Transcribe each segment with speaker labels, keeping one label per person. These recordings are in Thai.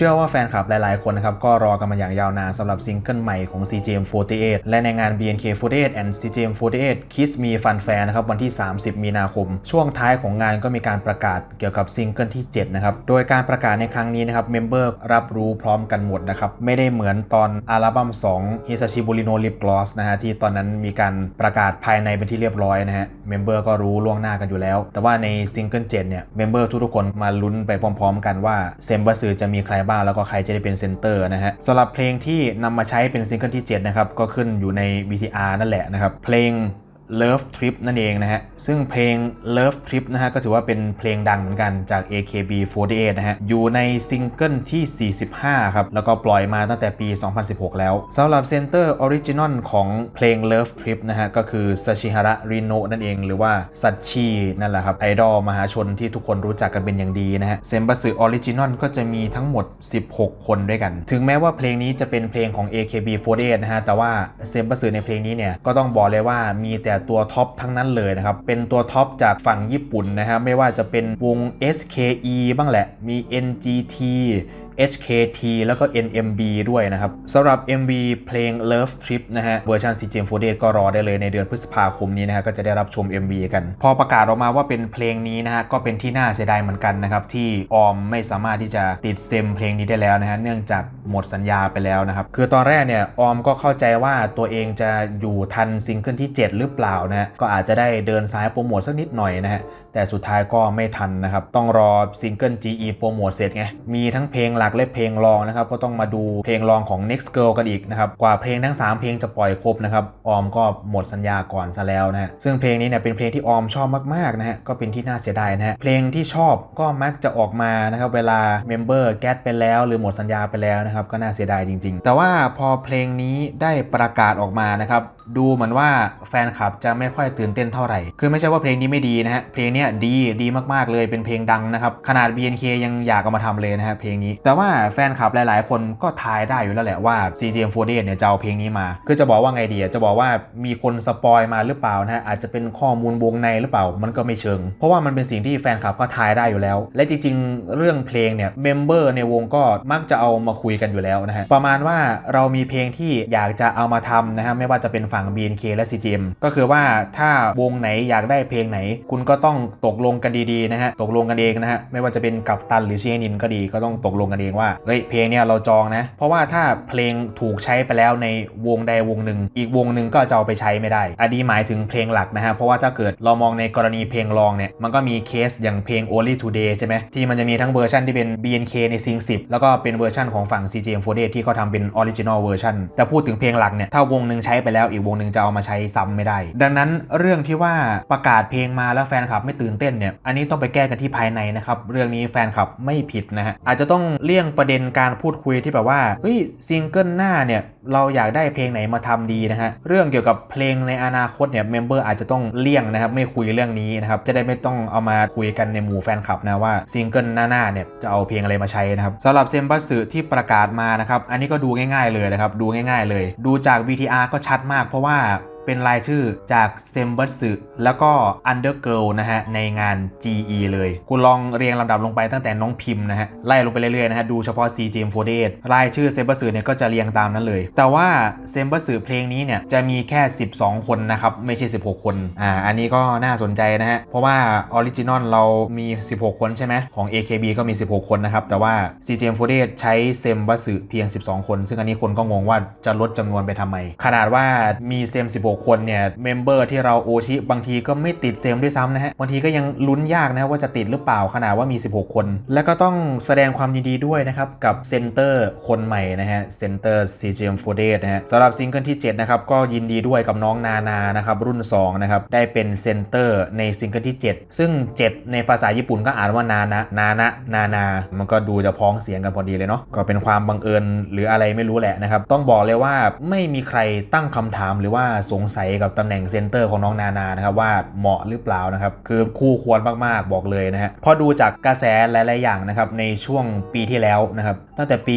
Speaker 1: เชื่อว่าแฟนคลับหลายๆ คนนะครับ ก็รอกันมาอย่างยาวนานสำหรับซิงเกิลใหม่ของ CGM48 และในงาน BNK48 and CGM48 Kiss Me Fun Fair นะครับ วันที่ 30 มีนาคม ช่วงท้ายของงานก็มีการประกาศเกี่ยวกับซิงเกิลที่ 7 นะครับ โดยการประกาศในครั้งนี้นะครับ เมมเบอร์รับรู้พร้อมกันหมดนะครับ ไม่ได้เหมือนตอนอัลบั้ม 2 Hisashi Burino Lip Gloss นะฮะ ที่ตอนนั้นมีการประกาศภายในเป็นที่เรียบร้อยนะฮะ เมมเบอร์ก็รู้ล่วงหน้ากันอยู่แล้ว แต่ว่าในซิงเกิล7เนี่ย เมมเบอร์ทุกๆคนมาลุ้นไปพร้อม ๆ กันว่าเซมบัสจะมีใครบ้างแล้วก็ใครจะได้เป็นเซนเตอร์นะฮะสำหรับเพลงที่นำมาใช้เป็นซิงเกิลที่7นะครับก็ขึ้นอยู่ใน VTR นั่นแหละนะครับเพลง Love Trip นั่นเองนะฮะ ซึ่งเพลง Love Trip นะฮะ ก็ถือว่าเป็นเพลงดังเหมือนกันจาก AKB48 นะฮะ อยู่ในซิงเกิลที่ 45 ครับ แล้วก็ปล่อยมาตั้งแต่ปี 2016 แล้วสำหรับเซนเตอร์ออริจินอลของเพลง Love Trip นะฮะ ก็คือ Sashihara Rino นั่นเอง หรือว่าซัชชีนั่นแหละครับ ไอดอลมหาชนที่ทุกคนรู้จักกันเป็นอย่างดีนะฮะ เซมบัสึออริจินอลก็จะมีทั้งหมด 16 คนด้วยกัน ถึงแม้ว่าเพลงนี้จะเป็นเพลงของ AKB48 นะฮะ แต่ว่าเซมบัสึในเพลงนี้เนี่ย ก็ต้องบอกเลยว่ามีแต่ตัวท็อปทั้งนั้นเลยนะครับ เป็นตัวท็อปจากฝั่งญี่ปุ่นนะฮะไม่ว่าจะเป็นวง SKE บ้างแหละมี NGT HKT แล้วก็ NMB ด้วยนะครับสำหรับ MV เพลง Love Trip นะฮะเวอร์ชัน CGM48 ก็รอได้เลยในเดือนพฤษภาคมนี้นะฮะก็จะได้รับชม MV กัน พอประกาศออกมาว่าเป็นเพลงนี้นะฮะก็เป็นที่น่าเสียดายเหมือนกันนะครับที่ออมไม่สามารถที่จะติดเซมเพลงนี้ได้แล้วนะฮะเนื่องจากหมดสัญญาไปแล้วนะครับคือตอนแรกเนี่ยออมก็เข้าใจว่าตัวเองจะอยู่ทันซิงเกิลที่ 7 หรือเปล่านะก็อาจจะได้เดินสายโปรโมทสักนิดหน่อยนะฮะแต่สุดท้ายก็ไม่ทันนะครับ ต้องรอซิงเกิล GE โปรโมทเสร็จไง มีทั้งเพลงหลักและเพลงรองนะครับ ก็ต้องมาดูเพลงรองของ Next Girl กันอีกนะครับ กว่าเพลงทั้ง 3 เพลงจะปล่อยครบนะครับ ออมก็หมดสัญญาก่อนซะแล้วนะฮะ ซึ่งเพลงนี้เนี่ยเป็นเพลงที่ออมชอบมากๆนะฮะ ก็เป็นที่น่าเสียดายนะฮะ เพลงที่ชอบก็มักจะออกมานะครับ เวลาเมมเบอร์แก๊สไปแล้วหรือหมดสัญญาไปแล้วนะครับ ก็น่าเสียดายจริง ๆ แต่ว่าพอเพลงนี้ได้ประกาศออกมานะครับ ดูเหมือนว่าแฟนคลับจะไม่ค่อยตื่นเต้นเท่าไหร่ คือไม่ใช่ว่าเพลงนี้ไม่ดีนะฮะ เพลงเนี้ยดีดีมากๆเลยเป็นเพลงดังนะครับ ขนาด BNK ยังอยากเอามาทำเลยนะฮะเพลงนี้ แต่ว่าแฟนคลับหลายๆ คนก็ทายได้อยู่แล้วแหละว่า CGM48 เนี่ยจะเอาเพลงนี้มา คือจะบอกว่าไงดีจะบอกว่ามีคนสปอยมาหรือเปล่านะฮะอาจจะเป็นข้อมูลวงในหรือเปล่ามันก็ไม่เชิง เพราะว่ามันเป็นสิ่งที่แฟนคลับก็ทายได้อยู่แล้ว และจริงๆ เรื่องเพลงเนี่ยเมมเบอร์ในวงก็มักจะเอามาคุยกันอยู่แล้วนะฮะประมาณว่าเรามีเพลงที่อยากจะเอามาทำนะฮะไม่ว่าจะเป็นฝั่ง BNK และ CGM ก็คือว่าถ้าวงไหนอยากได้เพลงไหน คุณก็ต้องตกลงกันดีๆนะฮะตกลงกันเองนะฮะไม่ว่าจะเป็นกับตันหรือเชนินก็ดีก็ต้องตกลงกันเองว่าเฮ้ยเพลงเนี่ยเราจองนะ เพราะว่าถ้าเพลงถูกใช้ไปแล้วในวงใดวงหนึ่ง อีกวงหนึ่งก็จะเอาไปใช้ไม่ได้ อันนี้หมายถึงเพลงหลักนะฮะเพราะว่าถ้าเกิดเรามองในกรณีเพลงรองเนี่ยมันก็มีเคสอย่างเพลง Only Today ใช่ไหมที่มันจะมีทั้งเวอร์ชันที่เป็น BNK ในซิง10 แล้วก็เป็นเวอร์ชันของฝั่ง CGM48 ที่เขาทำเป็นออริจินอลเวอร์ชันแต่พูดถึงเพลงหลักเนี่ยถ้าวงหนึ่งใช้ไปแล้วอีกวงหนึ่งจะเอามาใช้ซ้ำไม่ได้ ดังนั้นเรื่องที่ว่าประกาศเพลงมาแล้วแฟนคลับไม่ตื่นเต้นเนี่ยอันนี้ต้องไปแก้กันที่ภายในนะครับเรื่องนี้แฟนคลับไม่ผิดนะฮะอาจจะต้องเลี่ยงประเด็นการพูดคุยที่แบบว่าเฮ้ยซิงเกิลหน้าเนี่ยเราอยากได้เพลงไหนมาทำดีนะฮะเรื่องเกี่ยวกับเพลงในอนาคตเนี่ยเมมเบอร์อาจจะต้องเลี่ยงนะครับไม่คุยเรื่องนี้นะครับจะได้ไม่ต้องเอามาคุยกันในหมู่แฟนคลับนะว่าซิงเกิลหน้าๆเนี่ยจะเอาเพลงอะไรมาใช้นะครับสำหรับเซมบัสสึที่ประกาศมานะครับอันนี้ก็ดูง่าย ๆเลยนะครับดูง่าย ๆ เลย ดูจาก VTR ก็ชัดมากเพราะเพราะว่า เป็นรายชื่อจากเซมเบัสสึแล้วก็ Undergirl นะฮะ ในงาน GE เลยคุณลองเรียงลำดับลงไปตั้งแต่น้องพิมพ์นะฮะ ไล่ลงไปเรื่อยๆนะฮะ ดูเฉพาะ CGM48 รายชื่อเซมเบัสสึเนี่ยก็จะเรียงตามนั้นเลย แต่ว่าเซมเบัสสึเพลงนี้เนี่ยจะมีแค่ 12 คนนะครับ ไม่ใช่ 16 คน อ่า อันนี้ก็น่าสนใจนะฮะ เพราะว่าออริจินอลเรามี 16 คนใช่ไหมของ AKB ก็มี 16 คนนะครับ แต่ว่า CGM48 ใช้เซมบัสสึเพียง 12 คน ซึ่งอันนี้คนก็งงว่าจะลดจำนวนไปทำไม ขนาดว่ามีเซม 16คนเนี่ยเมมเบอร์ที่เราโอชิบางทีก็ไม่ติดเซมด้วยซ้ำนะฮะบางทีก็ยังลุ้นยากนะว่าจะติดหรือเปล่าขนาดว่ามี 16 คน และก็ต้องแสดงความยินดีด้วยนะครับกับเซนเตอร์คนใหม่นะฮะเซนเตอร์ CGM48 นะฮะสำหรับซิงเกิลที่ 7 นะครับก็ยินดีด้วยกับน้องนานานะครับรุ่น 2 นะครับ ได้เป็นเซนเตอร์ในซิงเกิลที่ 7 ซึ่ง 7 ในภาษาญี่ปุ่นก็อ่านว่านานะนานะนานา มันก็ดูจะพ้องเสียงกันพอดีเลยเนาะก็เป็นความบังเอิญหรืออะไรไม่รู้แหละนะครับต้องบอกเลยว่าไม่มีใครตั้งคำถามหรือว่าสงสัยกับตำแหน่งเซนเตอร์ของน้องนานานะครับว่าเหมาะหรือเปล่านะครับคือคู่ควรมากๆบอกเลยนะฮะพอดูจากกระแสหลายๆอย่างนะครับในช่วงปีที่แล้วนะครับตั้งแต่ปี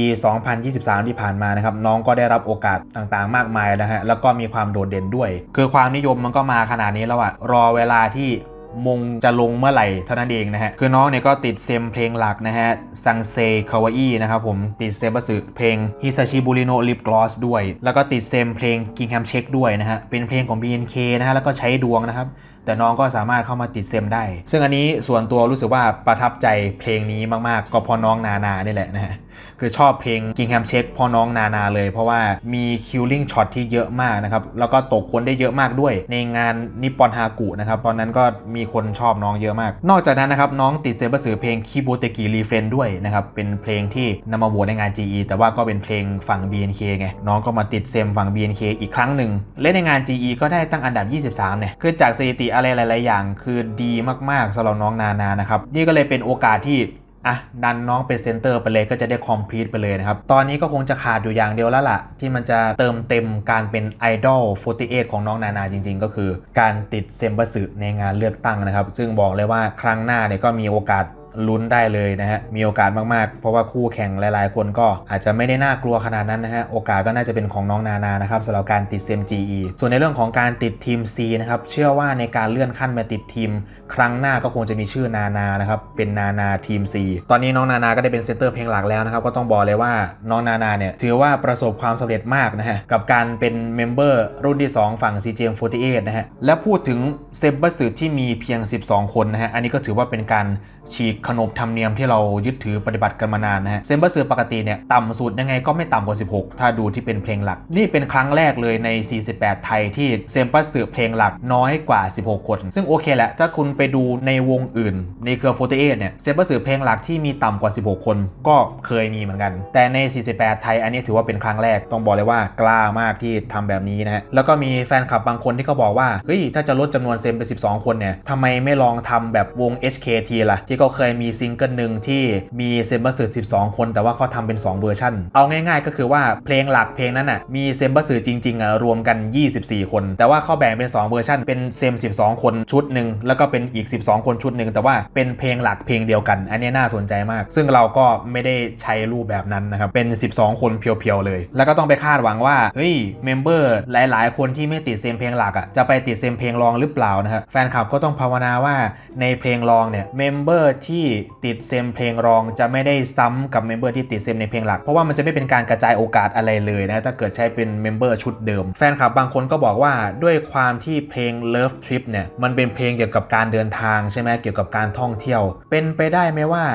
Speaker 1: 2023 ที่ผ่านมานะครับน้องก็ได้รับโอกาสต่างๆ มากมายนะฮะแล้วก็มีความโดดเด่นด้วย คือความนิยมมันก็มาขนาดนี้แล้วอะรอเวลาที่ มงจะลงเมื่อไหร่เท่านั้นเองนะฮะ คือน้องเนี่ยก็ติดเซมเพลงหลักนะฮะซังเซคาวาอีนะครับผมติดเซมบัสึเพลงฮิซาชิบุริโนลิปกลอสด้วย แล้วก็ติดเซมเพลงกิงแฮมเช็คด้วยนะฮะ เป็นเพลงของ BNK นะฮะ แล้วก็ใช้ดวงนะครับแต่น้องก็สามารถเข้ามาติดเซมได้ ซึ่งอันนี้ส่วนตัวรู้สึกว่าประทับใจเพลงนี้มากๆ ก็พอน้องนานานี่แหละนะฮะคือชอบเพลง Kingham Check พอน้องนานาเลย เพราะว่ามี killing shot ที่เยอะมากนะครับแล้วก็ตกคนได้เยอะมากด้วย ในงานนิปปอนฮากุนะครับตอนนั้นก็มีคนชอบน้องเยอะมาก นอกจากนั้นนะครับน้องติดเซเบอร์สือเพลงคิโบเตกิรีเฟนด้วยนะครับเป็นเพลงที่นำมาโหวตในงาน GE แต่ว่าก็เป็นเพลงฝั่ง BNK ไงน้องก็มาติดเซมฝั่ง BNK อีกครั้งหนึ่งเล่นในงาน GE ก็ได้ตั้งอันดับ 23เนี่ยคือจากสถิติอะไรหลาย ๆ อย่าง คือดีมากๆสำหรับน้องนานานะครับนี่ก็เลยเป็นโอกาสที่อะดันน้องเป็นเซนเตอร์ไปเลยก็จะได้คอมพลีทไปเลยนะครับ ตอนนี้ก็คงจะขาดอยู่อย่างเดียวแล้วล่ะ ที่มันจะเติมเต็มการเป็นไอดอล48 ของน้องนานาจริง ๆ ก็คือ การติดเซมบัสึในงานเลือกตั้งนะครับ ซึ่งบอกเลยว่าครั้งหน้าเนี่ยก็มีโอกาส ลุ้นได้เลยนะฮะ มีโอกาสมากๆ เพราะว่าคู่แข่งหลายๆ คนก็อาจจะไม่ได้น่ากลัวขนาดนั้นนะฮะ โอกาสก็น่าจะเป็นของน้องนานานะครับสำหรับการติดเซม GE ส่วนในเรื่องของการติดทีม C นะครับ เชื่อว่าในการเลื่อนขั้นมาติดทีม ครั้งหน้าก็คงจะมีชื่อนานานะครับ เป็นนานาทีม C ตอนนี้น้องนานาก็ได้เป็นเซนเตอร์เพลงหลักแล้วนะครับ ก็ต้องบอกเลยว่าน้องนานาเนี่ยถือว่าประสบความสำเร็จมากนะฮะ กับการเป็นเมมเบอร์รุ่นที่ 2 ฝั่ง CGM48 นะฮะ และพูดถึงเซมเบอร์สืที่มีเพียง 12 คนนะฮะ อันนี้ก็ถือว่าเป็นการฉีกขนบธรรมเนียมที่เรายึดถือปฏิบัติกันมานานนะฮะเซมเบอร์สืปกติเนี่ยต่ำสุดยังไงก็ไม่ต่ำกว่า 16 ถ้าดูที่เป็นเพลงหลัก นี่เป็นครั้งแรกเลยใน 48 ไทยที่เซมเบอร์สืเพลงหลักน้อยกว่า 16 คน ซึ่งโอเคแหละ ถ้าคุณไปดูในวงอื่น ในเครือ48เนี่ยเซมเบอร์สืเพลงหลักที่มีต่ำกว่า 16 คน ก็เคยมีเหมือนกัน แต่ใน 48 ไทยอันนี้ถือว่าเป็นครั้งแรกต้องบอกเลยว่ากล้ามากที่ทำแบบนี้นะฮะแล้วก็มีแฟนคลับบางคนที่เขาบอกว่าเฮ้ยถ้าจะลดจำนวนเซมเป็น 12 คนเนี่ยทำไมไม่ลองทำแบบวง HKT ล่ะที่เขาเคยมีซิงเกิลหนึ่งที่มีเซมเบอร์สื12 คน แต่ว่าเขาทำเป็น 2 เวอร์ชันเอาง่ายๆ ก็คือว่าเพลงหลักเพลงนั้นน่ะมีเซมเบอร์สืจริงๆอะรวมกัน 24 คน แต่ว่าเขาแบ่งเป็น 2 เวอร์ชันเป็นเซม 12 คนชุดหนึ่งแล้วก็เป็นอีก 12 คนชุดหนึ่งแต่ว่าเป็นเพลงหลักเพลงเดียวกัน อันนี้น่าสนใจมาก ซึ่งเราก็ไม่ได้ใช้รูปแบบนั้นนะครับเป็น 12 คนเพียวๆเลย แล้วก็ต้องไปคาดหวังว่าเฮ้ยเมมเบอร์หลาย ๆ คนที่ไม่ติดเซมเพลงหลักอะจะไปติดเซมเพลงรองหรือเปล่านะครับแฟนคลับก็ต้องภาวนาว่าในเพลงรองเนี่ยเมมเบอร์ที่ติดเซมเพลงรองจะไม่ได้ซ้ำกับเมมเบอร์ที่ติดเซมในเพลงหลัก เพราะว่ามันจะไม่เป็นการกระจายโอกาสอะไรเลยนะ ถ้าเกิดใช้เป็นเมมเบอร์ชุดเดิม แฟนคลับบางคนก็บอกว่าด้วยความที่เพลง Love Trip เนี่ย มันเป็นเพลงเกี่ยวกับการเดินทางใช่ไหมเกี่ยวกับการท่องเที่ยว เป็นไปได้ไหมว่า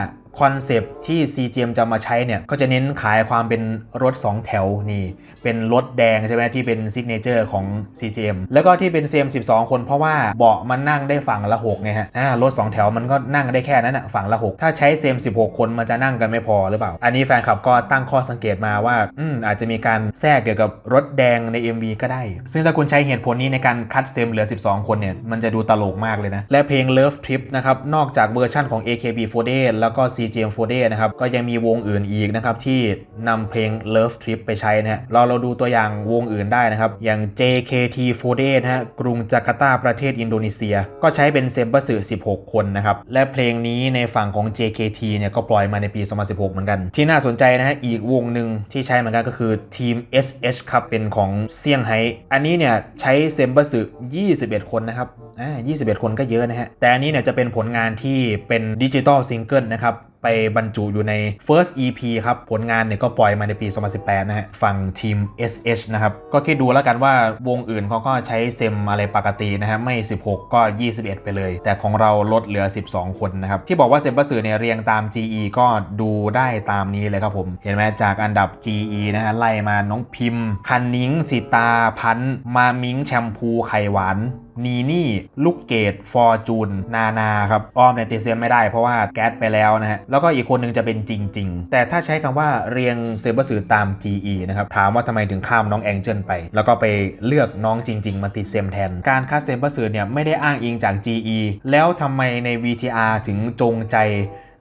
Speaker 1: คอนเซปที่ CGM จะมาใช้เนี่ย ก็จะเน้นขายความเป็นรถ 2 แถวนี่ เป็นรถแดงใช่ไหมที่เป็นซิกเนเจอร์ของ CGM แล้วก็ที่เป็น CM 12 คนเพราะว่าเบาะมันนั่งได้ฝั่งละ6ไงฮะอ่ารถ 2 แถวมันก็นั่งได้แค่นั้นอะฝั่งละ 6 ถ้าใช้ CM 16 คนมันจะนั่งกันไม่พอหรือเปล่า อันนี้แฟนคลับก็ตั้งข้อสังเกตมาว่าอืมอาจจะมีการแทรกเกี่ยวกับรถแดงใน MV ก็ได้ ซึ่งถ้าคุณใช้เหตุผลนี้ในการคัดเซมเหลือ 12 คนเนี่ยมันจะดูตลกมากเลยนะและเพลง Love Trip นะครับนอกจากเวอร์ชั่นของ AKB48 แล้วก็ CGM48 นะครับก็ยังมีวงอื่นอีกนะครับที่นำเพลง Love Trip ไปใช้นะฮะเราเราดูตัวอย่างวงอื่นได้นะครับ อย่าง JKT48 นะฮะกรุงจาการ์ตาประเทศอินโดนีเซีย ก็ใช้เป็นเซมเบอร์สื่อ16 คนนะครับและเพลงนี้ในฝั่งของ JKT เนี่ยก็ปล่อยมาในปี 2016 เหมือนกัน ที่น่าสนใจนะฮะอีกวงหนึ่งที่ใช้เหมือนกันก็คือทีม SH ครับเป็นของเซี่ยงไฮ้อันนี้เนี่ยใช้เซมเบอร์สื่อ21 คนนะครับอ่า21 คนก็เยอะนะฮะแต่อันนี้เนี่ยจะเป็นผลงานที่เป็นดิจิตอลซิงเกิลนะครับ ไปบรรจุอยู่ใน First EP ครับ ผลงานเนี่ยก็ปล่อยมาในปี 2018 นะฮะ ฝั่งทีม SH นะครับ ก็คิดดูแล้วกันว่าวงอื่นเขาก็ใช้เซมอะไรปกตินะฮะ ไม่ 16 ก็ 21 ไปเลย แต่ของเราลดเหลือ 12 คนนะครับ ที่บอกว่าเซมเบอร์สื่อเนี่ยเรียงตาม GE ก็ดูได้ตามนี้เลยครับผม เห็นไหมจากอันดับ GE นะฮะไล่มาน้องพิมพ์ คันนิ้งสิตาพันมามิงแชมพูไข่หวาน นีนี่ลูกเกดฟอร์จูนนานาครับอ้อมเนี่ยติดเซมไม่ได้เพราะว่าแก๊สไปแล้วนะฮะแล้วก็อีกคนหนึงจะเป็นจริง ๆ แต่ถ้าใช้คำว่าเรียงเซเบอร์สือตาม GE นะครับถามว่าทำไมถึงข้ามน้องแองเจิลไป แล้วก็ไปเลือกน้องจริง ๆ มาติดเซมแทน การคัดเซเบอร์สือเนี่ยไม่ได้อ้างอิงจาก GE แล้วทำไมใน VTR ถึงจงใจ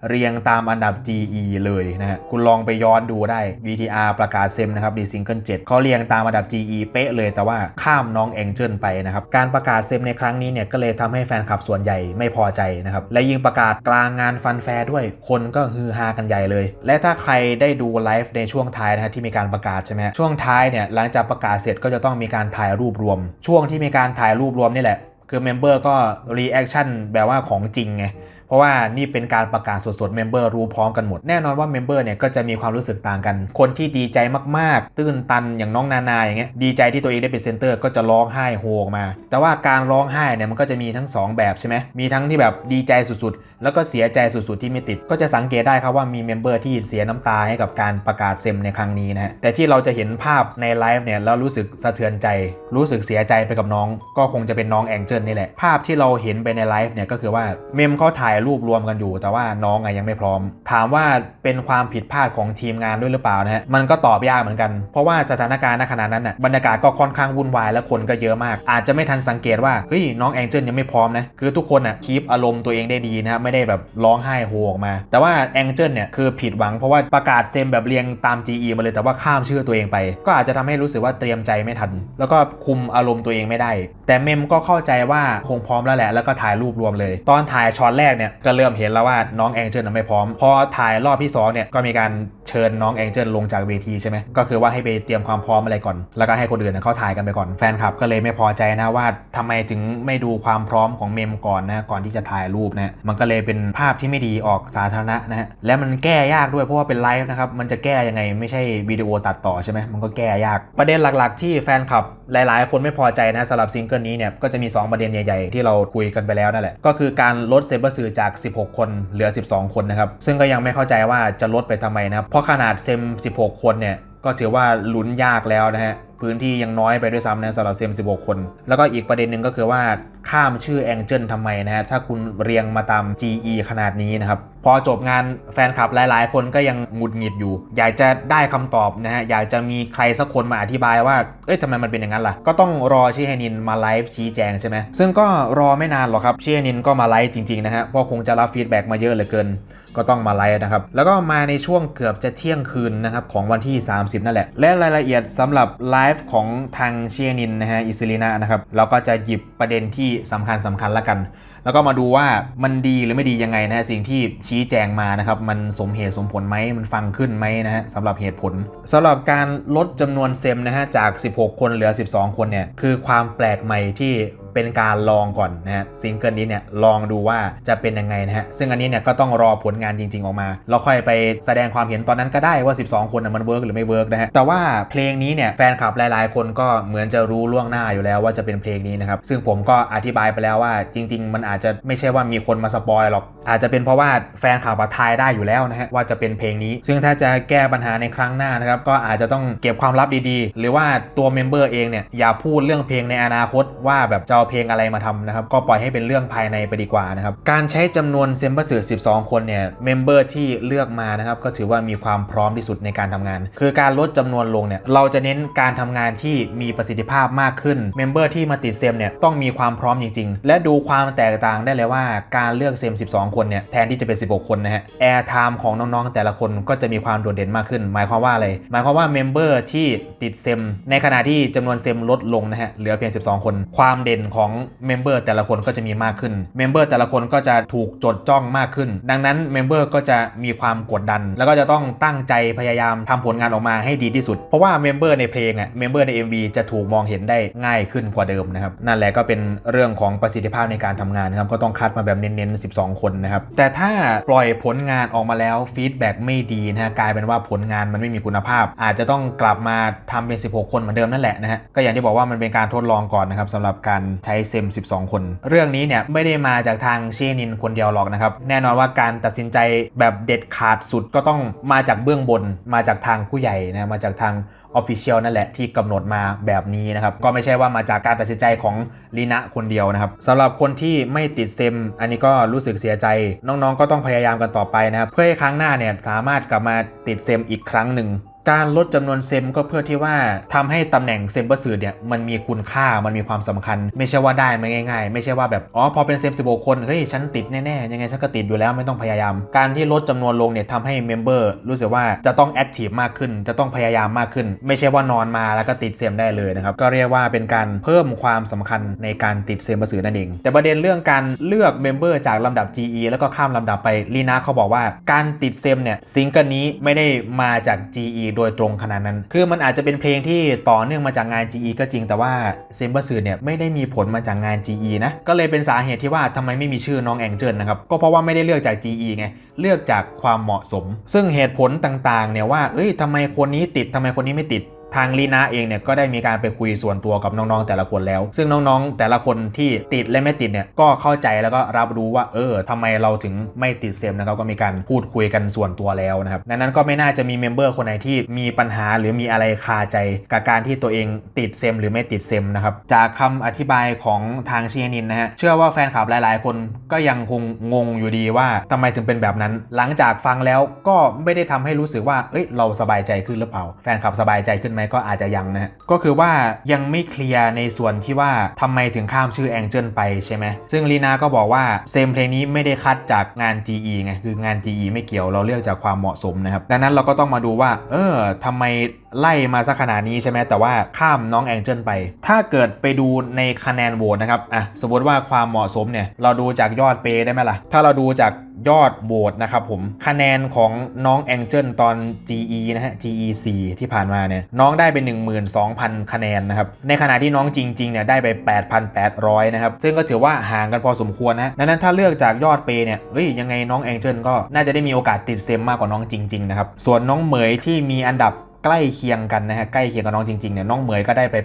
Speaker 1: เรียงตามอันดับ GE เลยนะฮะคุณลองไปย้อนดูได้ VTR ประกาศเซมนะครับดีซิงเกิล7เขาเรียงตามอันดับ GE เป๊ะเลยแต่ว่าข้ามน้องแองเจิลไปนะครับ การประกาศเซมในครั้งนี้เนี่ยก็เลยทำให้แฟนคลับส่วนใหญ่ไม่พอใจนะครับ และยิ่งประกาศกลางงานฟันแฟร์ด้วย คนก็ฮือฮากันใหญ่เลย และถ้าใครได้ดูไลฟ์ในช่วงท้ายนะฮะที่มีการประกาศใช่ไหมช่วงท้ายเนี่ยหลังจากประกาศเสร็จก็จะต้องมีการถ่ายรูปรวม ช่วงที่มีการถ่ายรูปรวมนี่แหละคือเมมเบอร์ก็รีแอคชั่นแบบว่าของจริงไง เพราะว่านี่เป็นการประกาศสดๆเมมเบอร์รู้พร้อมกันหมด แน่นอนว่าเมมเบอร์เนี่ยก็จะมีความรู้สึกต่างกัน คนที่ดีใจมากๆ ตื้นตันอย่างน้องนานาอย่างเงี้ยดีใจที่ตัวเองได้เป็นเซนเตอร์ก็จะร้องไห้โฮออกมา แต่ว่าการร้องไห้เนี่ยมันก็จะมีทั้งสองแบบใช่ไหมมีทั้งที่แบบดีใจสุดๆแล้วก็เสียใจสุดๆที่ไม่ติด ก็จะสังเกตได้ครับว่ามีเมมเบอร์ที่เสียน้ำตาให้กับการประกาศเซมในครั้งนี้นะฮะแต่ที่เราจะเห็นภาพในไลฟ์เนี่ยแล้วรู้สึกสะเทือนใจ รู้สึกเสียใจไปกับน้อง ก็คงจะเป็นน้องแองเจิลนี่แหละ ภาพที่เราเห็นไปในไลฟ์เนี่ยก็คือว่าเมมเขาถ่ายรูปรวมกันอยู่ แต่ว่าน้องอะยังไม่พร้อม ถามว่าเป็นความผิดพลาดของทีมงานด้วยหรือเปล่านะฮะมันก็ตอบยากเหมือนกัน เพราะว่าสถานการณ์ณขณะนั้นน่ะบรรยากาศก็ค่อนข้างวุ่นวายและคนก็เยอะมาก อาจจะไม่ทันสังเกตว่าเฮ้ยน้องแองเจิลยังไม่พร้อมนะคือทุกคนอะคีปอารมณ์ตัวเองได้ดีนะครับไม่ได้แบบร้องไห้โฮออกมา แต่ว่าแองเจิลเนี่ยคือผิดหวังเพราะว่าประกาศเซมแบบเรียงตาม GE มาเลยแต่ว่าข้ามชื่อตัวเองไป ก็อาจจะทำให้รู้สึกว่าเตรียมใจไม่ทัน แล้วก็คุมอารมณ์ตัวเองไม่ได้ แต่เมมก็เข้าใจว่าคงพร้อมแล้วแหละแล้วก็ถ่ายรูปรวมเลย ตอนถ่ายช็อตแรกเนี่ยก็เริ่มเห็นแล้วว่าน้องแองเจิลไม่พร้อม พอถ่ายรอบที่สองเนี่ยก็มีการ เชิญน้องแองเจิลลงจากเวทีใช่ไหมก็คือว่าให้ไปเตรียมความพร้อมอะไรก่อน แล้วก็ให้คนอื่นเขาถ่ายกันไปก่อนแฟนคลับก็เลยไม่พอใจนะว่าทำไมถึงไม่ดูความพร้อมของเมมก่อนนะก่อนที่จะถ่ายรูปนะมันก็เลยเป็นภาพที่ไม่ดีออกสาธารณะนะฮะและมันแก้ยากด้วยเพราะว่าเป็นไลฟ์นะครับมันจะแก้ยังไงไม่ใช่วิดีโอตัดต่อใช่ไหมมันก็แก้ยาก ประเด็นหลักๆ ที่แฟนคลับหลายๆ คนไม่พอใจนะสำหรับซิงเกิลนี้เนี่ยก็จะมี 2 ประเด็นใหญ่ๆ ที่เราคุยกันไปแล้วนั่นแหละก็คือการลดเซเบอร์สื่อจาก 16 คนเหลือ 12 คนนะครับซึ่งก็ยังไม่เข้าใจว่าจะลดไปทำไมนะครับเพราะขนาดเซม 16 คนเนี่ย ก็ถือว่าลุ้นยากแล้วนะฮะพื้นที่ยังน้อยไปด้วยซ้ำนะสำหรับเซม16 คน แล้วก็อีกประเด็นหนึ่งก็คือว่าข้ามชื่อแองเจิลทำไมนะฮะ ถ้าคุณเรียงมาตาม GE ขนาดนี้นะครับ พอจบงานแฟนคลับหลาย ๆ คนก็ยังหงุดหงิดอยู่ อยากจะได้คำตอบนะฮะ อยากจะมีใครสักคนมาอธิบายว่า เอ้ยทำไมมันเป็นอย่างนั้นล่ะ ก็ต้องรอชิเฮนินมาไลฟ์ชี้แจงใช่ไหม ซึ่งก็รอไม่นานหรอกครับชิเฮนินก็มาไลฟ์จริง ๆ นะฮะ เพราะคงจะรับฟีดแบ็กมาเยอะเหลือเกินก็ต้องมาไลฟ์นะครับ แล้วก็มาในช่วงเกือบจะเที่ยงคืนนะครับของวันที่ 30 นั่นแหละ และรายละเอียดสำหรับไลฟ์ของทางเชียนินนะฮะอิซิลินานะครับเราก็จะหยิบประเด็นที่สำคัญสำคัญละกัน แล้วก็มาดูว่ามันดีหรือไม่ดียังไงนะฮะสิ่งที่ชี้แจงมานะครับมันสมเหตุสมผลไหมมันฟังขึ้นไหมนะฮะสำหรับเหตุผลสำหรับการลดจำนวนเซมนะฮะจาก 16 คนเหลือ 12 คนเนี่ยคือความแปลกใหม่ที่ เป็นการลองก่อนนะฮะซิงเกิลนี้เนี่ยลองดูว่าจะเป็นยังไงนะฮะซึ่งอันนี้เนี่ยก็ต้องรอผลงานจริง ๆ ออกมา เราค่อยไปแสดงความเห็นตอนนั้นก็ได้ว่า 12 คนนะมันเวิร์กหรือไม่เวิร์กนะฮะแต่ว่าเพลงนี้เนี่ยแฟนคลับหลายๆ คนก็เหมือนจะรู้ล่วงหน้าอยู่แล้วว่าจะเป็นเพลงนี้นะครับซึ่งผมก็อธิบายไปแล้วว่าจริง ๆ มันอาจจะไม่ใช่ว่ามีคนมาสปอยหรอกอาจจะเป็นเพราะว่าแฟนคลับทายได้อยู่แล้วนะฮะว่าจะเป็นเพลงนี้ ซึ่งถ้าจะแก้ปัญหาในครั้งหน้านะครับก็อาจจะต้องเก็บความลับดีๆ หรือว่าตัวเมมเบอร์เองเนี่ยอย่าพูดเรื่องเพลงในอนาคตว่าแบบจะเอาเพลงอะไรมาทำนะครับ ก็ปล่อยให้เป็นเรื่องภายในไปดีกว่านะครับ การใช้จำนวนเซมเบอร์สื่อ12 คนเนี่ยเมมเบอร์ที่เลือกมานะครับก็ถือว่ามีความพร้อมที่สุดในการทำงาน คือการลดจำนวนลงเนี่ยเราจะเน้นการทำงานที่มีประสิทธิภาพมากขึ้นเมมเบอร์ที่มาติดเซมเนี่ยต้องมีความพร้อมจริง ๆ และดูความแตกต่างได้เลยว่าการเลือกเซม 12 คนเนี่ยแทนที่จะเป็น 16 คนนะฮะแอร์ไทม์ของน้องๆแต่ละคนก็จะมีความโดดเด่นมากขึ้น หมายความว่าอะไรหมายความว่าเมมเบอร์ที่ติดเซมในขณะที่จำนวนเซมลดลงนะฮะเหลือเพียง 12 คน ความเด่นของเมมเบอร์แต่ละคนก็จะมีมากขึ้นเมมเบอร์แต่ละคนก็จะถูกจดจ้องมากขึ้น ดังนั้นเมมเบอร์ก็จะมีความกดดัน แล้วก็จะต้องตั้งใจพยายามทำผลงานออกมาให้ดีที่สุด เพราะว่าเมมเบอร์ในเพลงอะเมมเบอร์ใน MV จะถูกมองเห็นได้ง่ายขึ้นกว่าเดิมนะครับนั่นแหละก็เป็นเรื่องของประสิทธิภาพในการทำงานนะครับก็ต้องคัดมาแบบเน้นๆ 12 คนนะครับแต่ถ้าปล่อยผลงานออกมาแล้วฟีดแบ็กไม่ดีนะฮะกลายเป็นว่าผลงานมันไม่มีคุณภาพ อาจจะต้องกลับมาทำเป็น 16 คนเหมือนเดิมนั่นแหละนะฮะก็อย่างที่บอกว่ามันเป็นการทดลองก่อนนะครับสำหรับการใช้เซม 12 คน เรื่องนี้เนี่ยไม่ได้มาจากทางเชนินคนเดียวหรอกนะครับ แน่นอนว่าการตัดสินใจแบบเด็ดขาดสุดก็ต้องมาจากเบื้องบน มาจากทางผู้ใหญ่นะมาจากทางออฟฟิเชียลนั่นแหละที่กำหนดมาแบบนี้นะครับ ก็ไม่ใช่ว่ามาจากการตัดสินใจของลีนะคนเดียวนะครับสำหรับคนที่ไม่ติดเซม อันนี้ก็รู้สึกเสียใจน้องๆ ก็ต้องพยายามกันต่อไปนะครับ เพื่อให้ครั้งหน้าเนี่ยสามารถกลับมาติดเซมอีกครั้งหนึ่ง การลดจำนวนเซมก็เพื่อที่ว่าทำให้ตำแหน่งเซมเบอร์สือเนี่ยมันมีคุณค่ามันมีความสำคัญ ไม่ใช่ว่าได้มาง่าย ๆ ไม่ใช่ว่าแบบอ๋อพอเป็นเซม16คนเฮ้ยฉันติดแน่ๆยังไงฉันก็ติดอยู่แล้วไม่ต้องพยายาม การที่ลดจำนวนลงเนี่ยทำให้เมมเบอร์รู้สึกว่าจะต้องแอคทีฟมากขึ้น จะต้องพยายามมากขึ้น ไม่ใช่ว่านอนมาแล้วก็ติดเซมได้เลยนะครับก็เรียกว่าเป็นการเพิ่มความสำคัญในการติดเซมเบอร์สือนั่นเองแต่ประเด็นเรื่องการเลือกเมมเบอร์จากลำดับ GE แล้วก็ข้ามลำดับไปลีนาเขาบอกว่าการติดเซมเนี่ยซิงเกิลนี้ไม่ได้มาจาก GE โดยตรงขนาดนั้น คือมันอาจจะเป็นเพลงที่ต่อเนื่องมาจากงาน GE ก็จริงแต่ว่าเซมเบอร์สืเนี่ยไม่ได้มีผลมาจากงาน GE นะ ก็เลยเป็นสาเหตุที่ว่าทำไมไม่มีชื่อน้องแองเจิลนะครับ ก็เพราะว่าไม่ได้เลือกจาก GE ไง เลือกจากความเหมาะสม ซึ่งเหตุผลต่างๆเนี่ยว่า เอ้ยทำไมคนนี้ติดทำไมคนนี้ไม่ติด ทางลีนาเองเนี่ยก็ได้มีการไปคุยส่วนตัวกับน้องๆแต่ละคนแล้ว ซึ่งน้องๆแต่ละคนที่ติดและไม่ติดเนี่ยก็เข้าใจแล้วก็รับรู้ว่าเออทำไมเราถึงไม่ติดเซมนะครับก็มีการพูดคุยกันส่วนตัวแล้วนะครับดังนั้นก็ไม่น่าจะมีเมมเบอร์คนไหนที่มีปัญหาหรือมีอะไรคาใจกับการที่ตัวเองติดเซมหรือไม่ติดเซมนะครับจากคำอธิบายของทางเชียนินนะฮะเชื่อว่าแฟนคลับหลายๆ คนก็ยังคงงงอยู่ดีว่าทำไมถึงเป็นแบบนั้น หลังจากฟังแล้วก็ไม่ได้ทำให้รู้สึกว่าเอ้ยเราสบายใจขึ้นหรือเปล่า แฟนคลับสบายใจขึ้นไหมก็อาจจะยังนะ ก็คือว่ายังไม่เคลียร์ในส่วนที่ว่าทำไมถึงข้ามชื่อแองเจิลไปใช่ไหมซึ่งลีนาก็บอกว่าเซมเพลงนี้ไม่ได้คัดจากงาน GE ไงคืองาน GE ไม่เกี่ยวเราเลือกจากความเหมาะสมนะครับดังนั้นเราก็ต้องมาดูว่า เออทำไมไล่มาสักขนาดนี้ใช่ไหมแต่ว่าข้ามน้องแองเจิลไป ถ้าเกิดไปดูในคะแนนโหวตนะครับอะสมมติว่าความเหมาะสมเนี่ยเราดูจากยอดเปย์ได้ไหมล่ะ ถ้าเราดูจาก ยอดโหวตนะครับผมคะแนนของน้องแองเจิลตอน GE นะฮะ GEC ที่ผ่านมาเนี่ยน้องได้ไป 12,000 คะแนนนะครับในขณะที่น้องจริงๆเนี่ยได้ไป 8,800 นะครับ ซึ่งก็ถือว่าห่างกันพอสมควรนะดังนั้นถ้าเลือกจากยอดเปย์เนี่ยเอ้ยยังไงน้องแองเจิลก็น่าจะได้มีโอกาสติดเซมมากกว่าน้องจริงๆนะครับส่วนน้องเหมยที่มีอันดับ ใกล้เคียงกันนะฮะใกล้เคียงกับน้องจริงๆเนี่ยน้องเหมยก็ได้ไป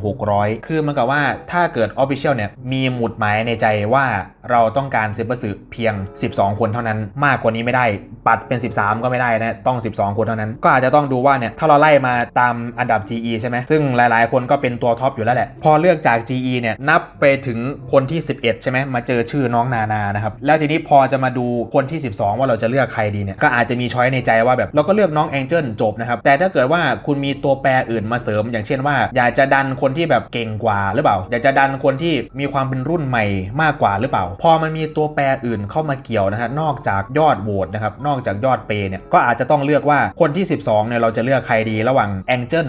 Speaker 1: 8,600 คือมันกับว่าถ้าเกิด Official เนี่ยมีหมุดหมายในใจว่าเราต้องการเซฟเบอร์สือเพียง 12 คนเท่านั้น มากกว่านี้ไม่ได้ปัดเป็น 13 ก็ไม่ได้นะต้อง 12 คนเท่านั้น ก็อาจจะต้องดูว่าเนี่ยถ้าเราไล่มาตามอันดับ GE ใช่ไหมซึ่งหลายๆ คนก็เป็นตัวท็อปอยู่แล้วแหละ พอเลือกจาก GE เนี่ยนับไปถึงคนที่ 11 ใช่ไหมมาเจอชื่อน้องนานานะครับแล้วทีนี้พอจะมาดูคนที่ 12 ว่าเราจะเลือกใครดีเนี่ยก็อาจจะมีช้อยในใจว่าแบบเราก็เลือกน้องแองเจิลจบนะครับแต่ถ้าเกิดว่าคุณมีตัวแปรอื่นมาเสริม อย่างเช่นว่า อยากจะดันคนที่แบบเก่งกว่าหรือเปล่า อยากจะดันคนที่มีความเป็นรุ่นใหม่มากกว่าหรือเปล่า พอมันมีตัวแปรอื่นเข้ามาเกี่ยวนะฮะนอกจากยอดโหวตนะครับนอกจากยอดเปย์เนี่ยก็อาจจะต้องเลือกว่าคนที่ 12เนี่ยเราจะเลือกใครดีระหว่างแองเจิล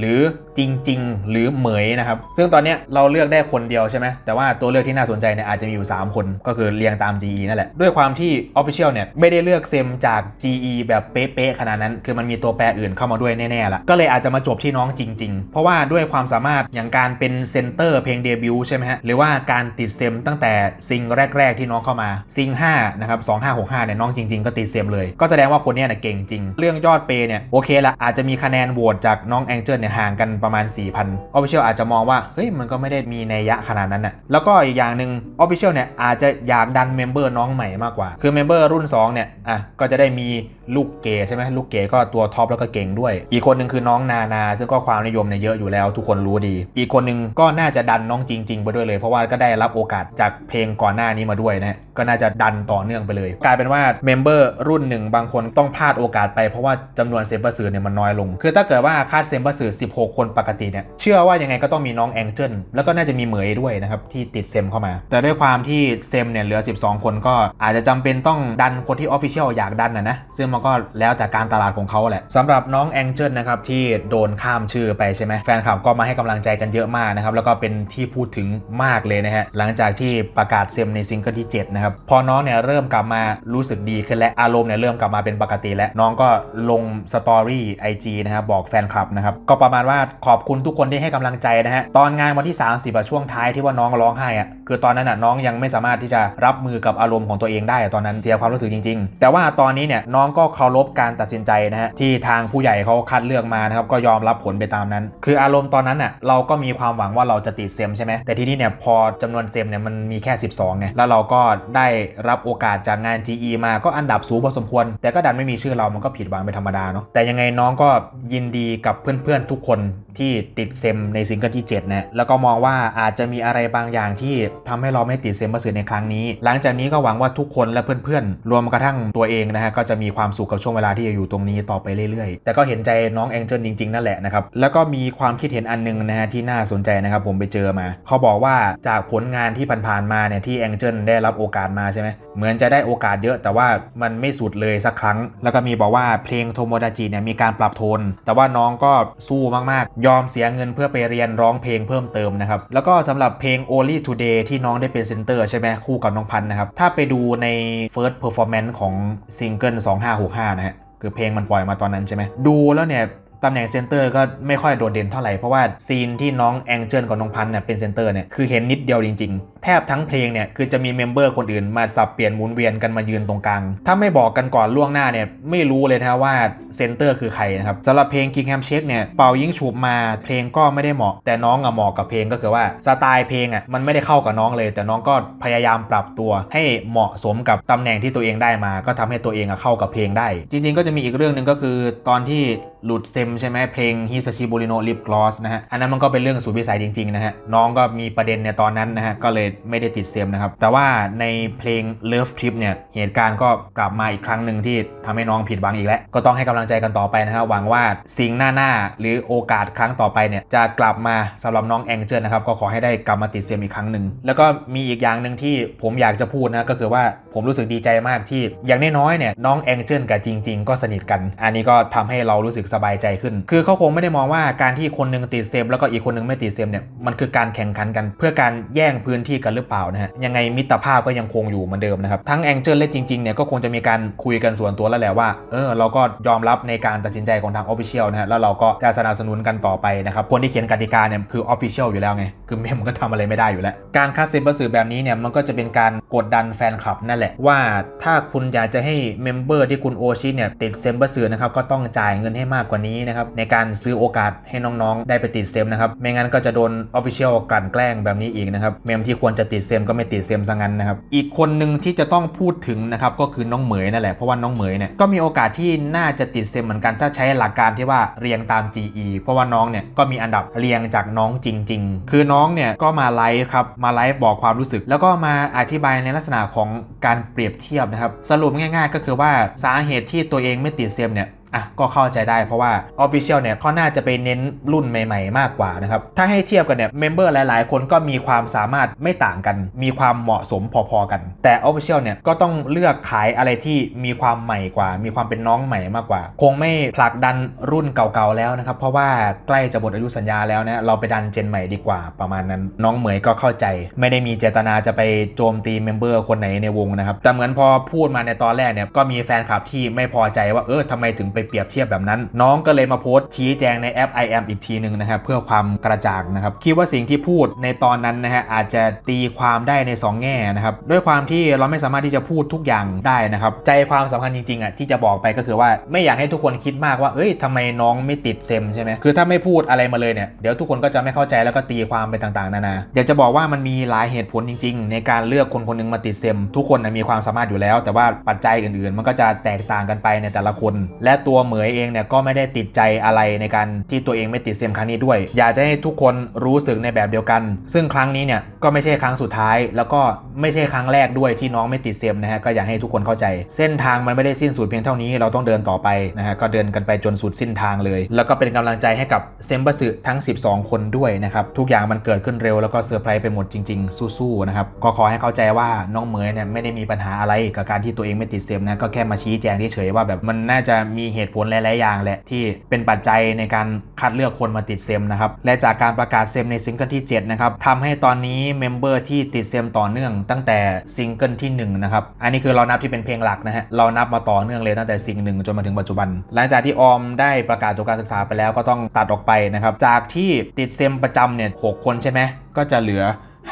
Speaker 1: หรือจริง ๆ หรือเหมยนะครับ ซึ่งตอนนี้เราเลือกได้คนเดียวใช่ไหมแต่ว่าตัวเลือกที่น่าสนใจเนี่ยอาจจะมีอยู่ 3 คนก็คือเรียงตาม GE นั่นแหละ ด้วยความที่ Official เนี่ยไม่ได้เลือกเซมจาก GE แบบเป๊ะๆขนาดนั้น คือมันมีตัวแปรอื่นเข้ามาด้วยแน่ๆละก็เลยอาจจะมาจบที่น้องจริง ๆ เพราะว่าด้วยความสามารถอย่างการเป็นเซนเตอร์เพลงเดบิวต์ใช่ไหมฮะหรือว่าการติดเซมตั้งแต่ซิงแรก ๆ ที่น้องเข้ามาซิง5นะครับ2565เนี่ยน้องจริง ๆ ก็ติดเซมเลย ก็แสดงว่าคนเนี้ยเนี่ยเก่งจริง เรื่องยอดเปเนี่ยโอเคละอาจจะมีคะแนนโหวตจากน้องแองเจิลเนี่ยห่างกันประมาณ 4,000 Official อาจจะมองว่าเฮ้ยมันก็ไม่ได้มีในยยะขนาดนั้นน่ะแล้วก็อีกอย่างหนึ่ง Official เนี่ยอาจจะอยากดันเมมเบอร์น้องใหม่มากกว่า คือเมมเบอร์รุ่น2เนี่ยอะก็จะได้มีลูกเกใช่ไหมลูกเกก็ตัวท็อปแล้วก็เก่งด้วย อีกคนหนึ่งคือน้องนานา ซึ่งก็ความนิยมเนี่ยเยอะอยู่แล้วทุกคนรู้ดี อีกคนหนึ่งก็น่าจะดันน้องจริง ๆ ไปด้วยเลย เพราะว่าก็ได้รับโอกาสจากเพลงก่อนหน้านี้มาด้วยนะ ก็น่าจะดันต่อเนื่องไปเลย กลายเป็นว่าเมมเบอร์รุ่นหนึ่งบางคนต้องพลาดโอกาสไปเพราะว่าจำนวนเซมเบอร์สือเนี่ยมันน้อยลง คือถ้าเกิดว่าคาดเซมเบอร์สือ16 คนปกติเนี่ยเชื่อว่ายังไงก็ต้องมีน้องแองเจิลแล้วก็น่าจะมีเหมยด้วยนะครับที่ติดเซมเข้ามา แต่ด้วยความที่เซมเนี่ยเหลือ 12 คนก็อาจจะจำเป็นต้องดันคนที่ออฟฟิเชียลอยากดันนะนะซึ่งมันก็แล้วแต่การตลาดของเขาแหละสำหรับน้องแองเจิลนะครับที่โดนข้ามชื่อไปใช่ไหมแฟนคลับก็มาให้กำลังใจกันเยอะมากนะครับแล้วก็เป็นที่พูดถึงมากเลยนะฮะหลังจากที่ประกาศเซมในซิงเกิลที่7นะครับพอน้องเนี่ยเริ่มกลับมารู้สึกดีขึ้นและอารมณ์เนี่ยเริ่มกลับมาเป็นปกติแล้วน้องก็ลงสตอรี่ไอจีนะครับบอกแฟนคลับนะครับก็ประมาณว่าขอบคุณทุกคนที่ให้กำลังใจนะฮะตอนงานวันที่ 30อะช่วงท้ายที่ว่าน้องร้องไห้อะ คือตอนนั้นอะน้องยังไม่สามารถที่จะรับมือกับอารมณ์ของตัวเองได้ตอนนั้นเสียความรู้สึกจริง ๆ แต่ว่าตอนนี้เนี่ยน้องก็เคารพการตัดสินใจนะฮะที่ทางผู้ใหญ่เขาคัดเลือกมานะครับก็ยอมรับผลไปตามนั้น คืออารมณ์ตอนนั้นอะเราก็มีความหวังว่าเราจะติดเซมใช่ไหมแต่ที่นี้เนี่ยพอจำนวนเซมเนี่ยมันมีแค่ 12ไงแล้วเราก็ได้รับโอกาสจากงาน GE มาก็อันดับสูงพอสมควร แต่ก็ดันไม่มีชื่อเรามันก็ผิดหวังเป็นธรรมดาเนาะแต่ยังไงน้องก็ยินดีกับเพื่อนๆทุกคนที่ติดเซมในซิงเกิลที่7นะแล้วก็มองว่าอาจจะมีอะไรบางอย่างที่ทำให้เราไม่ติดเซมมาสื่อในครั้งนี้ หลังจากนี้ก็หวังว่าทุกคนและเพื่อนๆ รวมกระทั่งตัวเองนะฮะก็จะมีความสุขกับช่วงเวลาที่จะอยู่ตรงนี้ต่อไปเรื่อยๆ แต่ก็เห็นใจน้องแองเจิลจริงๆนั่นแหละนะครับแล้วก็มีความคิดเห็นอันนึงนะฮะที่น่าสนใจนะครับผมไปเจอมา เขาบอกว่าจากผลงานที่ผ่านๆมาเนี่ยที่แองเจิลได้รับโอกาสมาใช่ไหมเหมือนจะได้โอกาสเยอะ แต่ว่ามันไม่สุดเลยสักครั้ง แล้วก็มีบอกว่าเพลงโทโมดาจิเนี่ยมีการปรับโทน แต่ว่าน้องก็สู้มากๆ ยอมเสียเงินเพื่อไปเรียนร้องเพลงเพิ่มเติมนะครับแล้วก็สำหรับเพลง Only Today ที่น้องได้เป็นเซนเตอร์ใช่ไหมคู่กับน้องพันธ์นะครับ ถ้าไปดูใน First Performance ของซิงเกิล2565 นะฮะ คือเพลงมันปล่อยมาตอนนั้นใช่ไหมดูแล้วเนี่ยตำแหน่งเซนเตอร์ก็ไม่ค่อยโดดเด่นเท่าไหร่ เพราะว่าซีนที่น้องแองเจิลกับน้องพันธ์เนี่ยเป็นเซนเตอร์เนี่ยคือเห็นนิดเดียวจริง ๆ แทบทั้งเพลงเนี่ยคือจะมีเมมเบอร์คนอื่นมาสับเปลี่ยนหมุนเวียนกันมายืนตรงกลาง ถ้าไม่บอกกันก่อนล่วงหน้าเนี่ยไม่รู้เลยนะว่าเซนเตอร์คือใครนะครับสำหรับเพลง King Ham Shake เนี่ยเป่ายิ่งฉุบมาเพลงก็ไม่ได้เหมาะ แต่น้องอะเหมาะกับเพลงก็คือว่าสไตล์เพลงอะมันไม่ได้เข้ากับน้องเลย แต่น้องก็พยายามปรับตัวให้เหมาะสมกับตำแหน่งที่ตัวเองได้มา ก็ทำให้ตัวเองอะเข้ากับเพลงได้ จริง ๆ ก็จะมีอีกเรื่องหนึ่งก็คือตอนที่หลุดเซมใช่ไหมเพลง Hisashi Burino Lip Gloss นะฮะอันนั้นมันก็เป็นเรื่องสูตรวิสัยจริงๆนะฮะน้องก็มีประเด็นในตอนนั้นนะฮะก็เลยไม่ได้ติดเซมนะครับ แต่ว่าในเพลง Love Trip เนี่ย เหตุการณ์ก็กลับมาอีกครั้งหนึ่งที่ทำให้น้องผิดหวังอีกแล้ว ก็ต้องให้กำลังใจกันต่อไปนะฮะหวังว่าสิ่งหน้าๆ หรือโอกาสครั้งต่อไปเนี่ย จะกลับมาสำหรับน้องแองเจิลนะครับ ก็ขอให้ได้กลับมาติดเซมอีกครั้งหนึ่ง แล้วก็มีอีกอย่างหนึ่งที่ผมอยากจะพูดนะก็คือว่าผมรู้สึกดีใจมากที่อย่างน้อยๆเนี่ยน้องแองเจิลกับจริง ๆ ก็สนิทกัน อันนี้ก็ทำให้เรารู้สึกสบายใจขึ้น คือเขาคงไม่ได้มองว่าการที่คนหนึงติดเซมแล้วก็อีกคนนึงไม่ติดเซมเนี่ยมันคือการแข่งขันกันเพื่อการแย่งพื้นที่กันหรือเปล่านะฮะยังไงมิตรภาพก็ยังคงอยู่เหมือนเดิมนะครับทั้งแองเจิลและจริงๆเนี่ยก็คงจะมีการคุยกันส่วนตัวแล้วแหละว่าเออเราก็ยอมรับในการตัดสินใจของทางออฟฟิเชียลนะฮะแล้วเราก็จะสนับสนุนกันต่อไปนะครับคนที่เขียนกติกาเนี่ยคือออฟฟิเชียลอยู่แล้วไงคือเมมก็ทำอะไรไม่ได้อยู่แล้ว การคัดเซมเบอร์สื่อแบบนี้เนี่ยมันก็จะเป็นการกดดันแฟนคลับนั่นแหละว่าถ้าคุณอยากจะให้เมมเบอร์ที่คุณโอชิเนี่ยติดเซมเบอร์สื่อนะครับก็ต้องจ่ายเงินให้มากกว่านี้นะครับในการซื้อโอกาสให้น้องๆ ได้ไปติดเซมนะครับไม่งั้นก็จะโดนออฟฟิเชียลกลั่นแกล้งแบบนี้อีกนะครับเมมที่ควรจะติดเซมก็ไม่ติดเซมซะงั้นนะครับ อีกคนหนึ่งที่จะต้องพูดถึงนะครับก็คือน้องเหมยนั่นแหละ เพราะว่าน้องเหมยเนี่ยก็มีโอกาสที่น่าจะติดเซมเหมือนกันถ้าใช้หลักการที่ว่าเรียงตาม GE เพราะว่าน้องเนี่ยก็มีอันดับเรียงจากน้องจริง ๆ คือน้องเนี่ยก็มาไลฟ์ครับมาไลฟ์บอกความรู้สึก แล้วก็มาอธิบายในลักษณะของการเปรียบเทียบนะครับสรุปง่าย ๆ ก็คือว่าสาเหตุที่ตัวเองไม่ติดเซมเนี่ย อะก็เข้าใจได้เพราะว่า Official เนี่ยเขาน่าจะไปเน้นรุ่นใหม่ๆ มากกว่านะครับ ถ้าให้เทียบกันเนี่ยเมมเบอร์หลายๆ คนก็มีความสามารถไม่ต่างกัน มีความเหมาะสมพอๆกัน แต่ Official เนี่ยก็ต้องเลือกขายอะไรที่มีความใหม่กว่า มีความเป็นน้องใหม่มากกว่า คงไม่ผลักดันรุ่นเก่าๆแล้วนะครับ เพราะว่าใกล้จะหมดอายุสัญญาแล้วนะเราไปดันเจนใหม่ดีกว่าประมาณนั้น น้องเหมยก็เข้าใจ ไม่ได้มีเจตนาจะไปโจมตีเมมเบอร์คนไหนในวงนะครับแต่เหมือนพอพูดมาในตอนแรกเนี่ยก็มีแฟนคลับที่ไม่พอใจว่าเออทำไมถึงไปเปรียบเทียบแบบนั้น น้องก็เลยมาโพสต์ชี้แจงในแอป i am อีกทีหนึ่งนะครับเพื่อความกระจ่างนะครับคิดว่าสิ่งที่พูดในตอนนั้นนะฮะอาจจะตีความได้ใน 2 แง่นะครับด้วยความที่เราไม่สามารถที่จะพูดทุกอย่างได้นะครับใจความสำคัญจริงๆอะที่จะบอกไปก็คือว่าไม่อยากให้ทุกคนคิดมากว่าเอ้ยทำไมน้องไม่ติดเซมใช่ไหมคือถ้าไม่พูดอะไรมาเลยเนี่ยเดี๋ยวทุกคนก็จะไม่เข้าใจแล้วก็ตีความไปต่างๆนานาอยากจะบอกว่ามันมีหลายเหตุผลจริง ๆ ในการเลือกคนคนหนึงมาติดเซมทุกคนนะมีความสามารถอยู่แล้ว แต่ว่าปัจจัยอื่นๆ มันก็จะแตกต่างกันไปในแต่ละคน และตัวัวเหมยเองเนี่ยก็ไม่ได้ติดใจอะไรในการที่ตัวเองไม่ติดเซมครั้งนี้ด้วย อยากจะให้ทุกคนรู้สึกในแบบเดียวกัน ซึ่งครั้งนี้เนี่ยก็ไม่ใช่ครั้งสุดท้าย แล้วก็ไม่ใช่ครั้งแรกด้วยที่น้องไม่ติดเซมนะฮะก็อยากให้ทุกคนเข้าใจ เส้นทางมันไม่ได้สิ้นสุดเพียงเท่านี้เราต้องเดินต่อไปนะฮะก็เดินกันไปจนสุดสิ้นทางเลย แล้วก็เป็นกำลังใจให้กับเซมบัสึทั้ง 12 คนด้วยนะครับทุกอย่างมันเกิดขึ้นเร็วแล้วก็เซอร์ไพรส์ไปหมดจริง ๆ สู้ๆนะครับก็ขอให้เข้าใจว่าน้องเหมยเนี่ยไม่ได้มีปัญหาอะไรกับการที่ตัวเองไม่ติดเซมนะก็แค่มาชี้แจงเฉยๆว่าแบบมันน่าจะมีเหตุผลหลายๆอย่างแหละที่เป็นปัจจัยในการคัดเลือกคนมาติดเซมนะครับและจากการประกาศเซมในซิงเกิลที่7นะครับทำให้ตอนนี้เมมเบอร์ที่ติดเซมต่อเนื่องตั้งแต่ซิงเกิลที่1นะครับอันนี้คือเรานับที่เป็นเพลงหลักนะฮะเรานับมาต่อเนื่องเลยตั้งแต่ซิงหนึ่งจนมาถึงปัจจุบัน หลังจากที่ออมได้ประกาศจบการศึกษาไปแล้วก็ต้องตัดออกไปนะครับจากที่ติดเซมประจำเนี่ยหกคนใช่ไหมก็จะเหลือ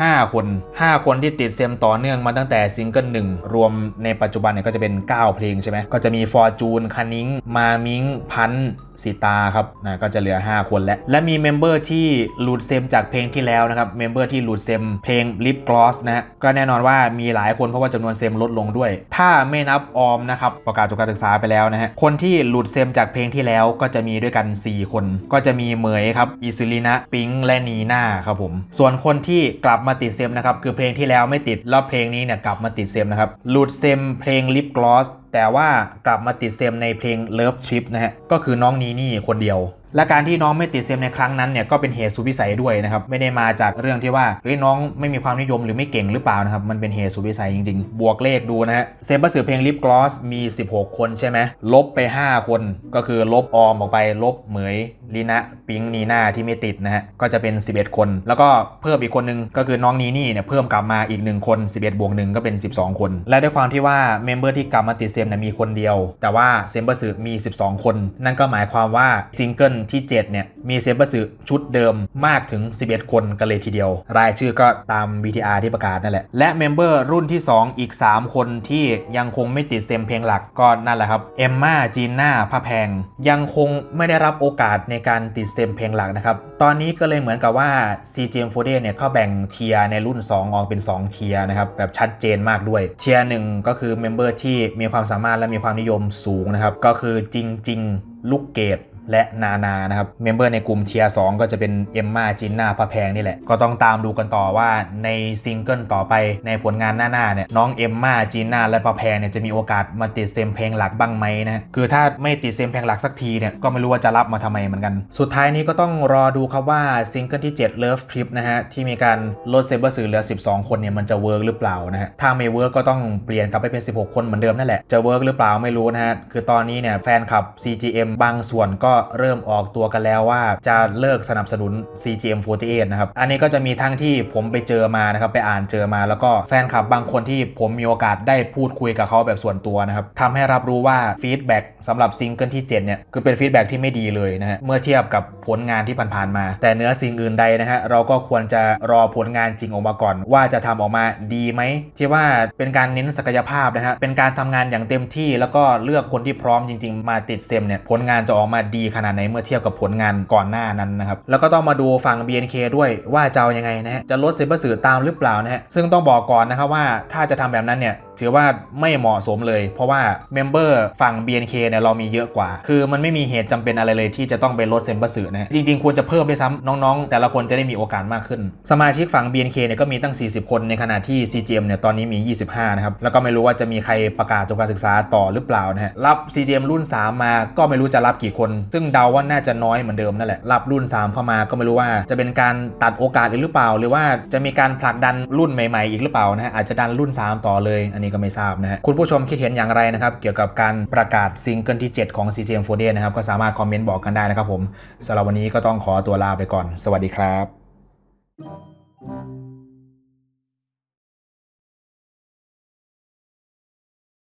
Speaker 1: 5 คน 5 คนที่ติดเซมต่อเนื่องมาตั้งแต่ซิงเกิลหนึ่งรวมในปัจจุบันเนี่ยก็จะเป็น 9 เพลงใช่ไหมก็จะมีฟอร์จูนคันนิงมามิงพัน สิตาครับนะก็จะเหลือ 5 คนแล้วและมีเมมเบอร์ที่หลุดเซมจากเพลงที่แล้วนะครับเมมเบอร์ที่หลุดเซมเพลง Lip Gloss นะฮะก็แน่นอนว่ามีหลายคนเพราะว่าจำนวนเซมลดลงด้วย ถ้าไม่นับออมนะครับประกาศจบการศึกษาไปแล้วนะฮะคนที่หลุดเซมจากเพลงที่แล้วก็จะมีด้วยกัน 4 คน ก็จะมีเหมยครับอิสุลินะปิงและนีน่าครับผมส่วนคนที่กลับมาติดเซมนะครับคือเพลงที่แล้วไม่ติดแล้วเพลงนี้เนี่ยกลับมาติดเซมนะครับหลุดเซมเพลง Lip Gloss แต่ว่ากลับมาติดเซมในเพลง Love Trip นะฮะก็คือน้องนีนี่คนเดียว และการที่น้องไม่ติดเซมในครั้งนั้นเนี่ยก็เป็นเหตุสุวิสัยด้วยนะครับไม่ได้มาจากเรื่องที่ว่าเฮ้ยน้องไม่มีความนิยมหรือไม่เก่งหรือเปล่านะครับมันเป็นเหตุสุวิสัยจริงๆ บวกเลขดูนะฮะเซมบัสสือเพลงลิปกลอสมี 16 คนใช่ไหมลบไป 5 คนก็คือลบออมออกไปลบเหมยลีนะปิงนีนาที่ไม่ติดนะฮะก็จะเป็น 11 คน แล้วก็เพิ่มอีกคนนึงก็คือน้องนีนี่เนี่ยเพิ่มกลับมาอีก 1 คน 11บวก1ก็เป็น 12 คน และด้วยความที่ว่าเมมเบอร์ที่กลับมาติดเซมเนี่ยมีคนเดียว แต่ว่าเซมเบอร์สือมี 12 คน นั่นก็หมายความว่าซิงเกิลที่ 7 เนี่ย มีเซมเบอร์สือชุดเดิมมากถึง 11 คนกันเลยทีเดียว รายชื่อก็ตาม VTR ที่ประกาศนั่นแหละ และเมมเบอร์รุ่นที่ 2 อีก 3 คนที่ยังคงไม่ติดเซมเพลงหลักก็นั่นแหละครับเอมมาจีน่าพระแพง ยังคงไม่ได้รับโอกาสในการติดเซมเพลงหลักนะครับ ตอนนี้ก็เลยเหมือนกับว่า CGM48 เนี่ยเขาแบ่งเทียในรุ่น 2 ออกเป็น 2 เทียนะครับแบบชัดเจนมากด้วย เทียหนึ่งก็คือเมมเบอร์ที่มีความสามารถและมีความนิยมสูงนะครับก็คือจิงจริง ๆ ลูกเกด และนานานะครับเมมเบอร์ในกลุ่มเทียร์2ก็จะเป็นเอมมาจินนาพระแพงนี่แหละ ก็ต้องตามดูกันต่อว่าในซิงเกิลต่อไปในผลงานหน้าๆเนี่ยน้องเอมมาจินนาและพระแพงเนี่ยจะมีโอกาสมาติดเซมเพลงหลักบ้างไหมนะคือถ้าไม่ติดเซมเพลงหลักสักทีเนี่ยก็ไม่รู้ว่าจะรับมาทำไมเหมือนกัน สุดท้ายนี้ก็ต้องรอดูครับว่าซิงเกิลที่ 7 Love Trip นะฮะที่มีการลดเซเบอร์สื่อเหลือ 12 คนเนี่ยมันจะเวิร์กหรือเปล่านะฮะถ้าไม่เวิร์กก็ต้องเปลี่ยนกลับไปเป็น 16 คนเหมือนเดิมนั่นแหละจะเวิร์กหรือเปล่าไม่รู้นะฮะคือตอนนี้เนี่ยแฟนคลับ CGM บางส่วนก็เริ่มออกตัวกันแล้วว่าจะเลิกสนับสนุน CGM48 นะครับ อันนี้ก็จะมีทั้งที่ผมไปเจอมานะครับ ไปอ่านเจอมาแล้วก็แฟนคลับบางคนที่ผมมีโอกาสได้พูดคุยกับเขาแบบส่วนตัวนะครับทำให้รับรู้ว่าฟีดแบ็กสำหรับซิงเกิลที่ 7 เนี่ย คือเป็นฟีดแบ็กที่ไม่ดีเลยนะฮะ เมื่อเทียบกับผลงานที่ผ่านๆมา แต่เนื้อสิ่งอื่นใดนะฮะ เราก็ควรจะรอผลงานจริงออกมาก่อน ว่าจะทำออกมาดีไหม ที่ว่าเป็นการเน้นศักยภาพนะฮะ เป็นการทำงานอย่างเต็มที่แล้วก็เลือกคนที่พร้อมจริง ๆ มาติดเซมเนี่ย ผลงานจะออกมาดีขนาดไหนเมื่อเทียบกับผลงานก่อนหน้านั้นนะครับแล้วก็ต้องมาดูฝั่ง BNK ด้วยว่าจะเอายังไงนะฮะจะลดเซเบอร์สื่อตามหรือเปล่านะฮะซึ่งต้องบอกก่อนนะครับว่าถ้าจะทำแบบนั้นเนี่ย ถือว่าไม่เหมาะสมเลย เพราะว่าเมมเบอร์ฝั่ง BNK เนี่ยเรามีเยอะกว่า คือมันไม่มีเหตุจำเป็นอะไรเลยที่จะต้องไปลดเซมเบอร์สือนะจริงๆ ควรจะเพิ่มด้วยซ้ำน้องๆ แต่ละคนจะได้มีโอกาสมากขึ้น สมาชิกฝั่ง BNK เนี่ยก็มีตั้ง 40 คนในขณะที่ CGM เนี่ยตอนนี้มี 25 นะครับ แล้วก็ไม่รู้ว่าจะมีใครประกาศจบการศึกษาต่อหรือเปล่านะฮะรับ CGM รุ่น 3 มาก็ไม่รู้จะรับกี่คน ซึ่งเดาว่าน่าจะน้อยเหมือนเดิมนั่นแหละรับรุ่น 3 เข้ามาก็ไม่รู้ว่าจะเป็นการตัดโอกาสหรือเปล่า หรือว่าจะมีการผลักดันรุ่นใหม่ๆ อีกหรือเปล่านะฮะอาจจะดันรุ่น 3 ต่อเลยอันนี้ก็ไม่ทราบนะฮะคุณผู้ชมคิดเห็นอย่างไรนะครับ เกี่ยวกับการประกาศซิงเกิลที่ 7 ของ CGM48 นะครับ ก็สามารถคอมเมนต์บอกกันได้นะครับผมสำหรับวันนี้ก็ต้องขอตัวลาไปก่อน สวัสดีครับ